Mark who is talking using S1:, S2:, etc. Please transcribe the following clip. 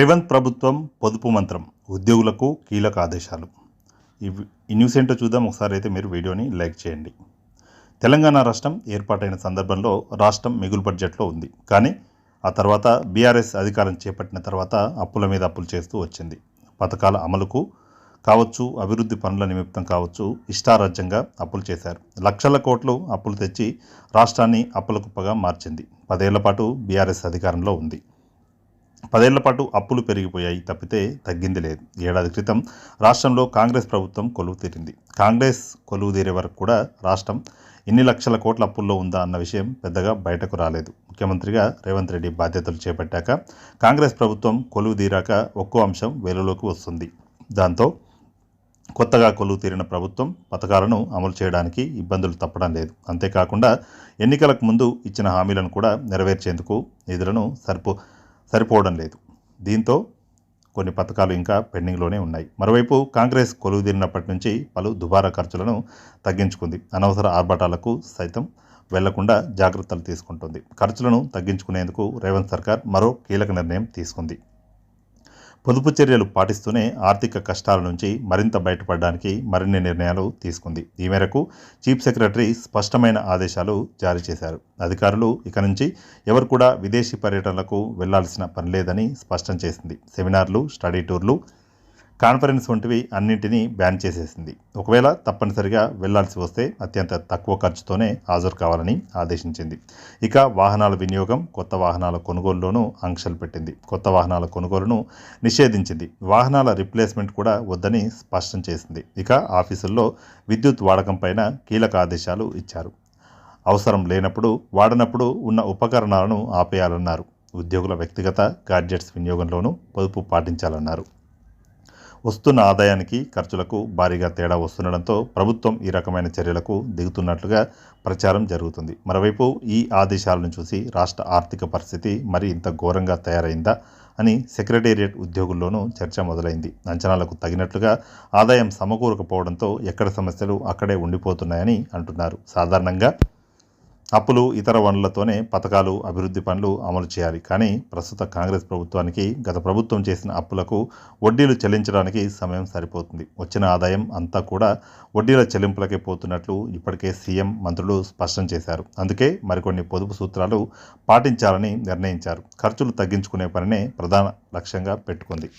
S1: రేవంత్ ప్రభుత్వం పొదుపు మంత్రం ఉద్యోగులకు కీలక ఆదేశాలు. ఈ న్యూస్ ఏంటో చూద్దాం. ఒకసారి అయితే మీరు వీడియోని లైక్ చేయండి. తెలంగాణ రాష్ట్రం ఏర్పాటైన సందర్భంలో రాష్ట్రం మిగులు బడ్జెట్లో ఉంది. కానీ ఆ తర్వాత బీఆర్ఎస్ అధికారం చేపట్టిన తర్వాత అప్పుల మీద అప్పులు చేస్తూ వచ్చింది. పథకాల అమలుకు కావచ్చు అభివృద్ధి పనుల నిమిత్తం కావచ్చు ఇష్టారాజ్యంగా అప్పులు చేశారు. లక్షల కోట్లు అప్పులు తెచ్చి రాష్ట్రాన్ని అప్పుల కుప్పగా మార్చింది. పదేళ్ళ పాటు బీఆర్ఎస్ అధికారంలో ఉంది. పదేళ్ళ పాటు అప్పులు పెరిగిపోయాయి తప్పితే తగ్గింది లేదు. ఏడాది క్రితం రాష్ట్రంలో కాంగ్రెస్ ప్రభుత్వం కొలువు తీరింది. కాంగ్రెస్ కొలువు తీరే వరకు కూడా రాష్ట్రం ఎన్ని లక్షల కోట్ల అప్పుల్లో ఉందా అన్న విషయం పెద్దగా బయటకు రాలేదు. ముఖ్యమంత్రిగా రేవంత్ రెడ్డి బాధ్యతలు చేపట్టాక కాంగ్రెస్ ప్రభుత్వం కొలువు తీరాక ఒక్కో అంశం వెలుగులోకి వస్తుంది. దాంతో కొత్తగా కొలువు తీరిన ప్రభుత్వం పథకాలను అమలు చేయడానికి ఇబ్బందులు తప్పడం లేదు. అంతేకాకుండా ఎన్నికలకు ముందు ఇచ్చిన హామీలను కూడా నెరవేర్చేందుకు నిధులను సరిపో సరిపోవడం లేదు. దీంతో కొన్ని పథకాలు ఇంకా పెండింగ్లోనే ఉన్నాయి. మరోవైపు కాంగ్రెస్ కొలువుదీరినప్పటి నుంచి పలు దుబారా ఖర్చులను తగ్గించుకుంది. అనవసర ఆర్భాటాలకు సైతం వెళ్ళకుండా జాగ్రత్తలు తీసుకుంటుంది. ఖర్చులను తగ్గించుకునేందుకు రేవంత్ సర్కార్ మరో కీలక నిర్ణయం తీసుకుంది. పొదుపు చర్యలు పాటిస్తూనే ఆర్థిక కష్టాల నుంచి మరింత బయటపడడానికి మరిన్ని నిర్ణయాలు తీసుకుంది. ఈ మేరకు చీఫ్ సెక్రటరీ స్పష్టమైన ఆదేశాలు జారీ చేశారు. అధికారులు ఇక నుంచి ఎవరు కూడా విదేశీ పర్యటనలకు వెళ్ళాల్సిన పని లేదని స్పష్టం చేసింది. సెమినార్లు స్టడీ టూర్లు కాన్ఫరెన్స్ వంటివి అన్నింటినీ బ్యాన్ చేసేసింది. ఒకవేళ తప్పనిసరిగా వెళ్ళాల్సి వస్తే అత్యంత తక్కువ ఖర్చుతోనే హాజరు కావాలని ఆదేశించింది. ఇక వాహనాల వినియోగం కొత్త వాహనాల కొనుగోలులోనూ ఆంక్షలు పెట్టింది. కొత్త వాహనాల కొనుగోలును నిషేధించింది. వాహనాల రిప్లేస్మెంట్ కూడా వద్దని స్పష్టం చేసింది. ఇక ఆఫీసుల్లో విద్యుత్ వాడకం పైన కీలక ఆదేశాలు ఇచ్చారు. అవసరం లేనప్పుడు వాడనప్పుడు ఉన్న ఉపకరణాలను ఆపేయాలన్నారు. ఉద్యోగుల వ్యక్తిగత గాడ్జెట్స్ వినియోగంలోనూ పొదుపు పాటించాలన్నారు. వస్తున్న ఆదాయానికి ఖర్చులకు భారీగా తేడా వస్తుండడంతో ప్రభుత్వం ఈ రకమైన చర్యలకు దిగుతున్నట్లుగా ప్రచారం జరుగుతుంది. మరోవైపు ఈ ఆదేశాలను చూసి రాష్ట్ర ఆర్థిక పరిస్థితి మరి ఇంత ఘోరంగా తయారైందా అని సెక్రటేరియట్ ఉద్యోగుల్లోనూ చర్చ మొదలైంది. అంచనాలకు తగినట్లుగా ఆదాయం సమకూరకపోవడంతో ఎక్కడ సమస్యలు అక్కడే ఉండిపోతున్నాయని అంటున్నారు. సాధారణంగా అప్పులు ఇతర వనరులతోనే పథకాలు అభివృద్ధి పనులు అమలు చేయాలి. కానీ ప్రస్తుత కాంగ్రెస్ ప్రభుత్వానికి గత ప్రభుత్వం చేసిన అప్పులకు వడ్డీలు చెల్లించడానికి సమయం సరిపోతుంది. వచ్చిన ఆదాయం అంతా కూడా వడ్డీల చెల్లింపులకే పోతున్నట్లు ఇప్పటికే సీఎం మంత్రులు స్పష్టం చేశారు. అందుకే మరికొన్ని పొదుపు సూత్రాలు పాటించాలని నిర్ణయించారు. ఖర్చులు తగ్గించుకునే పనినే ప్రధాన లక్ష్యంగా పెట్టుకుంది.